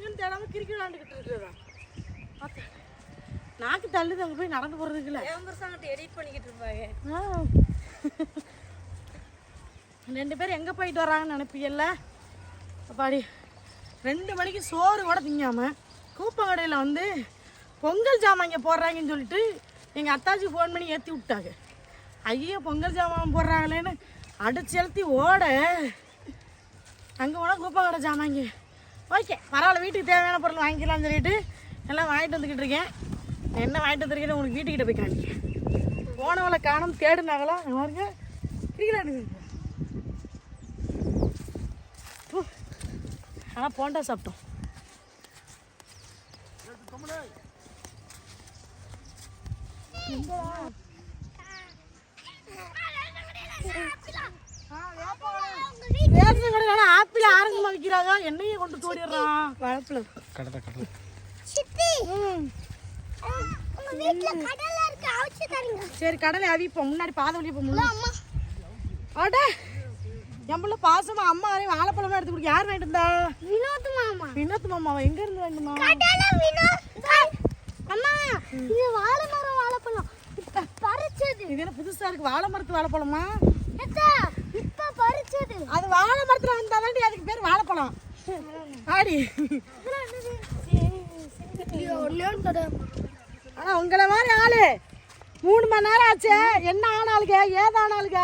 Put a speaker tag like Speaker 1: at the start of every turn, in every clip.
Speaker 1: எங்கன்னு தேடாம கிரிக்கெட் விளாண்டுக்கிட்டு இருக்கிறதா? பார்த்தேன் நாக்கு தள்ளுது அங்கே போய் நடந்து போகிறதுக்குல
Speaker 2: எடிட் பண்ணிக்கிட்டு இருப்பாங்க.
Speaker 1: ரெண்டு பேரும் எங்கே போயிட்டு வராங்கன்னு நினைப்பீங்கல்ல? அப்பாடி ரெண்டு மணிக்கு சோறு கூட திங்காம கூப்பங்கடையில் வந்து பொங்கல் ஜாமான் இங்கே போடுறாங்கன்னு சொல்லிட்டு எங்கள் அத்தாச்சி ஃபோன் பண்ணி ஏற்றி விட்டாங்க. ஐயோ பொங்கல் ஜாமான் போடுறாங்களேன்னு அடிச்சு எழுத்தி ஓட. அங்கே போனால் கூப்பங்கடை ஜாமாங்க ஓகே பரவாயில்ல வீட்டுக்கு தேவையான பொருள் வாங்கிக்கலாம்னு சொல்லிட்டு எல்லாம் வாங்கிட்டு வந்துக்கிட்டு இருக்கேன். என்ன வாங்கிட்டு வந்திருக்கேன்னு உனக்கு வீட்டுக்கிட்ட போய் காமிக்கிறேன். போனவளை காணும் தேடுனாங்களா பாருங்க. கிரிக்கெட் ஆனால் போண்டா சாப்பிட்டோம். ஆப்பிள் ஆரஞ்சு விற்கிறாங்க என்னையே கொண்டு தோடிடுறான் வளர்ப்புல.
Speaker 3: கடலை கடலை.
Speaker 1: ம்.
Speaker 2: உங்க வீட்ல கடலை இருக்கு. அவிச்சு தரீங்க
Speaker 1: சரி கடலை அவிப்போம். முன்னாடி பாதை வழி இப்போ முன்னாடி. அட. என் பிள்ளை பாசமா அம்மா வரையும் வாழைப்பழமா எடுத்து கொடுக்க. யார் வாங்கிட்டு இருந்தா
Speaker 2: வினோத் மாமா.
Speaker 1: வினோத் மாமாவா? எங்க இருந்து
Speaker 2: வினோத். அம்மா இது வாழை மரம் வாழைப்பழம். இப்ப பறிச்சது.
Speaker 1: இது என்ன புதுசா இருக்கு? வாழை மரத்து வாழைப்பழமா? அது வாழை மரத்துல வந்தாதாண்டி அதுக்கு பேர் வாழைப்பழம். ஆடி. ஆனா உங்களை மாதிரி ஆளு. மூணு மணி நேரம் ஆச்சு. என்ன ஆனாலுங்க ஏதானாலுங்க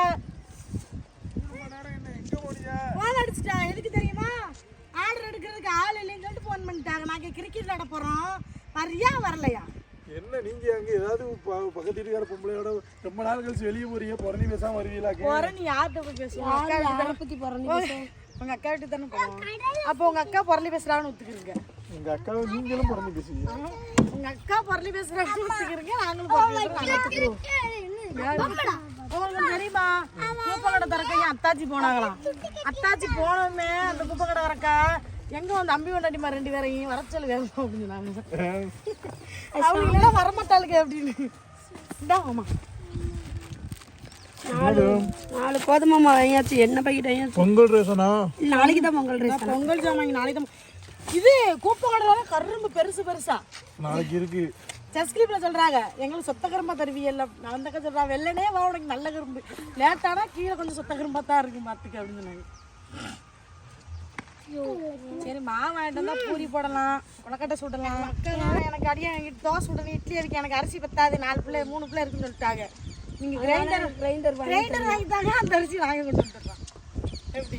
Speaker 1: போன் அடிச்சிட்டான் எதுக்கு தெரியுமா? ஆர்டர் எடுக்கிறதுக்கு ஆள் இல்லைன்னு சொல்லிட்டு ஃபோன் பண்ணிட்டாங்க. நாங்க கிரிக்கெட் விளையாட போறோம். வரியா வரலையா?
Speaker 3: என்ன நீங்க அங்க ஏதாவது ப- பக்கத்து வீட்டுக்கார பொம்பளையோட ரொம்ப நாள் கழிச்சு வெளியே போறீங்க புறணி பேசாம வருவீங்களாக்கு
Speaker 1: போற நீ யார்கிட்ட போய் பேசுவோம் தானே
Speaker 2: பத்தி பிறந்து
Speaker 1: உங்க அக்கா வீட்டு தானே போவோம் அப்போ உங்க அக்கா பொருளி பேசுறான்னு ஒத்துக்கிறீங்க.
Speaker 3: எங்க அக்காவை நீங்களும் புறணி பேசுவீங்க.
Speaker 1: உங்க அக்கா பொருளி பேசுறான்னு ஒத்துக்கிறீங்க நாங்களும் பொருளி பேசுறோம் நாங்க ஒத்துக்குறோம். உங்களுக்கு தெரியுமா? குப்பக்கடை திறக்க என் அத்தாச்சி போனாங்களாம். அத்தாச்சி போனோமே அந்த குப்பக்கடை திறக்கா. எங்க வந்து அம்பி கொண்டாடிமா ரெண்டு பேரையும் வர சொல்லு வேணும் அப்படின்னு சொன்னாங்க. அவங்க எல்லாம் வரமாட்டாளுங்க அப்படின்னு. இந்தா ஆமா
Speaker 2: நாலு கோதுமை மாவு வாங்கியாச்சு என்ன பாக்கெட் வாங்கியாச்சு.
Speaker 3: பொங்கல் ரேஷனா?
Speaker 2: நாளைக்கு தான் பொங்கல் ரைஸ்
Speaker 1: நான் பொங்கல் ஜாமான் நாளைக்கு தான் இது கூப்பக்கடையில கரும்பு பெருசு பெருசா.
Speaker 3: நாளைக்கு இருக்கு.
Speaker 1: சஸ்கிரிப்ல சொல்றாங்க. எங்களுக்கு சொத்த கரும்பா தருவியல்ல நடந்தக்க சொல்றா. வெள்ளனே வா உனக்கு நல்ல கரும்பு. லேட்டானா கீழே கொஞ்சம் சொத்த கரும்பா தான் இருக்கு மாத்துக்கு அப்படின்னு சொன்னாங்க. சரி மாவு வாங்கிட்டு வந்தா பூரி போடலாம் கொலக்கட்டை சுடலாம். எனக்கு அடியா என்கிட்ட தோசை சுடணும் இட்லி இருக்கு. எனக்கு அரிசி பத்தாது நாலு பிள்ளை மூணு பிள்ளை இருக்குன்னு சொல்லிட்டாங்க. நீங்க கிரைண்டர்
Speaker 2: கிரைண்டர்
Speaker 1: கிரைண்டர் வாங்கிட்டாங்க அந்த அரிசி வாங்கி கொண்டு வந்துடுறான் எப்படி?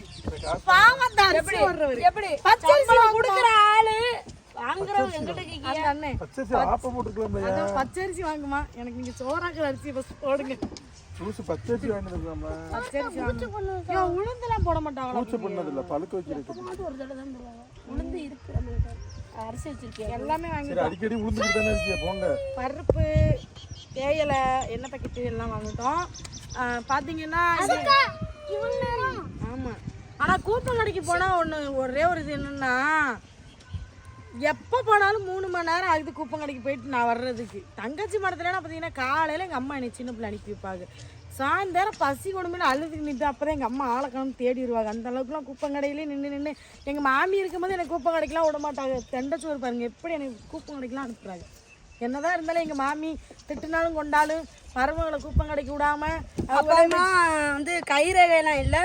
Speaker 1: பாவம் தான் அரிசி ஓடுறவர்.
Speaker 2: எப்படி?
Speaker 1: பச்சரிசி
Speaker 2: கொடுக்குற ஆளு வாங்குறவங்க
Speaker 3: பச்சரிசி ஆப்ப போட்டுக்கலாம்
Speaker 1: அதான் பச்சரிசி வாங்குமா? எனக்கு நீங்க சோறாக்குற அரிசி போடுங்க.
Speaker 3: புதுசு பச்சரிசி வாங்கிட்டு இருக்கலாமா
Speaker 1: பச்சரிசி வாங்க ஏன் உளுந்தெல்லாம் போட மாட்டாங்களா?
Speaker 3: பூச்சை பண்ணது இல்ல பழுக்க வைக்கிறது
Speaker 2: ஒரு தடவை தான் போடுவாங்க. உளுந்து இருக்கு நம்மளுக்கு. அரிசி வச்சிருக்கேன்.
Speaker 1: எல்லாமே வாங்கி
Speaker 3: சரி அடிக்கடி உளுந்துட்டு தானே போங்க.
Speaker 1: பருப்பு தேயிலை எண்ணெய் பாக்கெட்டு எல்லாம் வாங்கிட்டோம். ஆ, பாத்தீங்கன்னா
Speaker 2: இவங்க நேரம்.
Speaker 1: ஆமா. ஆனா கூப்பன் கடைக்கு போனா ஒண்ணு ஒரே ஒரு இது என்னன்னா எப்போ போனாலும் மூணு மணி நேரம் ஆகுது குப்பம் கடைக்கு போயிட்டு நான் வர்றதுக்கு. தங்கச்சி மரத்துலன்னா பார்த்தீங்கன்னா காலையில் எங்கள் அம்மா என்னை சின்ன பிள்ளை அனுப்பி வைப்பாங்க. சாயந்தரம் பசி கொடுமைன்னு அழுதுக்கு நின்று அப்போ தான் எங்கள் அம்மா ஆளக்கணும் தேடி வருவாங்க. அந்த அளவுக்குலாம் கூப்பன் கடையிலே நின்று நின்று எங்கள் மாமி இருக்கும்போது எனக்கு குப்பம் கடைக்கெலாம் விட மாட்டாங்க. தெண்டச்சோறு பாருங்க எப்படி எனக்கு கூப்பன் கடைக்கெலாம் அனுப்புறாங்க. என்னதான் இருந்தாலும் எங்கள் மாமி திட்டுனாலும் கொண்டாலும் மருமகளை கூப்பன் கடைக்கு விடாம
Speaker 2: அப்புறமா வந்து கைரேகைலாம் இல்ல.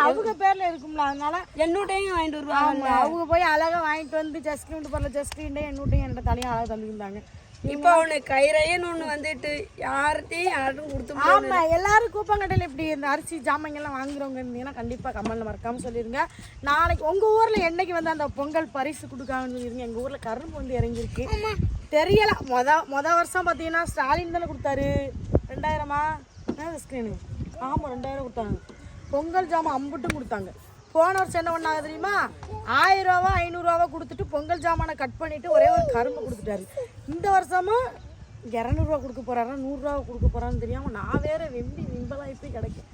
Speaker 1: அவங்க பேர்ல இருக்கும்ல அதனால
Speaker 2: என்னோட்டையும் வாங்கிட்டு வருவாங்க
Speaker 1: அவங்க போய் அழகா வாங்கிட்டு வந்து ஜஸ்கிரீன் பரல ஜஸ்கிரீன் என்னட்டையும் என்கிட்ட தனியாக அழகா தந்துருந்தாங்க
Speaker 2: இப்போ அவனு கைரேன்னு ஒண்ணு வந்துட்டு யார்கிட்டயும் யாரும் கொடுத்து
Speaker 1: ஆமா எல்லாரும் கூப்பங்கடையில் இப்படி இந்த அரிசி ஜாமான்கள்லாம் வாங்குறவங்க இருந்தீங்கன்னா கண்டிப்பா கமெண்ட்ல மறக்காம சொல்லிருங்க. நாளைக்கு உங்க ஊர்ல என்னைக்கு வந்து அந்த பொங்கல் பரிசு கொடுக்காங்கன்னு சொல்லிருங்க. எங்க ஊர்ல கரும்பு வந்து இறங்கிருக்கு தெரியல. மொத மொத வருஷம் பாத்தீங்கன்னா ஸ்டாலின் தானே கொடுத்தாரு. ரெண்டாயிரமா? ஸ்கிரீனு ஆமா ரெண்டாயிரம் கொடுத்தாங்க. பொங்கல் ஜாமான் அம்புட்டும் கொடுத்தாங்க. போன வருஷம் என்ன பண்ணாங்க தெரியுமா? ஆயிரம் ரூபாவா ஐநூறுரூவாவா கொடுத்துட்டு பொங்கல் ஜாமானை கட் பண்ணிட்டு ஒரே ஒரு கரும்பு கொடுத்துட்டாரு. இந்த வருஷமும் இரநூறுவா கொடுக்க போறாரா? நூறுரூவா கொடுக்க போறான்னு தெரியாம நான் வேற வெம்பி விம்பலாகி போய் கிடைக்கும்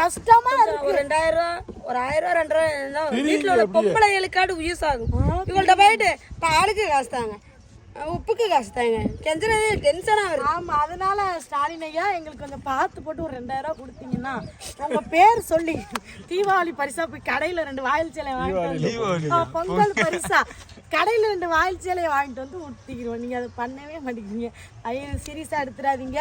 Speaker 1: கஷ்டமா இருக்கு.
Speaker 2: ஒரு ரெண்டாயிரம் ரூபா ஒரு ஆயிரம் ரூபா ரெண்டாயிரம் வீட்டுல உள்ள பொம்பளைகளுக்காடு யூஸ் ஆகும் இவங்கள்ட்ட போயிட்டு இப்போ ஆளுக்கு காசு தாங்க. உப்புக்கு காசு தாங்க. கெஞ்சறது டென்ஷனா வருது.
Speaker 1: ஆமா அதனால ஸ்டாலின் ஐயா எங்களுக்கு கொஞ்சம் பார்த்து போட்டு ஒரு ரெண்டாயிரம் ரூபாய் கொடுத்தீங்கன்னா உங்க பேர் சொல்லி தீபாவளி பரிசா போய் கடையில ரெண்டு வாயில் சேலை வாங்கிட்டு பொங்கல் பரிசா. கடையில ரெண்டு வாயில் சேலையை வாங்கிட்டு வந்து ஊத்திக்கிறோம் நீங்க அதை பண்ணவே மாட்டேங்கிறீங்க. ஐயோ சீரியஸா எடுத்துடாதீங்க.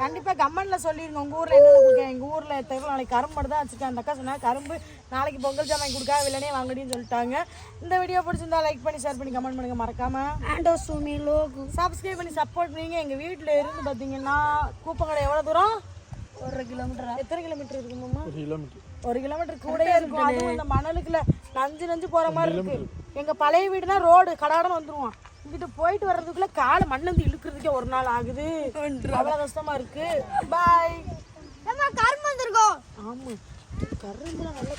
Speaker 1: கண்டிப்பா கம்மன்ல சொல்லிருங்க. உங்க ஊர்ல என்ன கொடுக்க எங்க ஊர்ல தெருவில் நாளைக்கு கரும்பு மட்டும் தான் வச்சிருக்கேன் அந்த அக்கா சொன்னா கரும்பு நாளைக்கு பொங்கல் ஜாமான் கொடுக்கா வில்லனே வாங்கடின்னு சொல்லிட்டாங்க. இந்த வீடியோ பிடிச்சிருந்தா லைக் பண்ணி ஷேர் பண்ணி கமெண்ட் பண்ணுங்க. மறக்காம.
Speaker 2: ஆண்டோ சுமி லோகு.
Speaker 1: சப்ஸ்கிரைப் பண்ணி சப்போர்ட் பண்ணுங்க. எங்க வீட்ல இருந்து பாத்தீங்கன்னா கூப்பங்கடை எவ்வளவு தூரம்? ஒரு கிலோமீட்டரா? எத்தனை கிலோமீட்டர் இருக்குமாம்மா?
Speaker 3: ஒரு கிலோமீட்டர்
Speaker 1: ஒரு கிலோமீட்டர் கூட இருக்கும். அதுவும் இந்த மணலுக்குள்ள நஞ்சு நஞ்சு போற மாதிரி இருக்கு. எங்க பழைய வீடுனா ரோடு கடாடம் வந்துருவோம். இங்கிட்டு போயிட்டு வர்றதுக்குள்ள காலை மண்ணு வந்து இழுக்கிறதுக்கே ஒரு நாள் ஆகுது. அவ்வளவு கஷ்டமா இருக்கு. பாய்
Speaker 2: நம்ம கரும்பு வந்திருக்கோம்.
Speaker 1: ஆமா. கரும்புலாம் நல்லா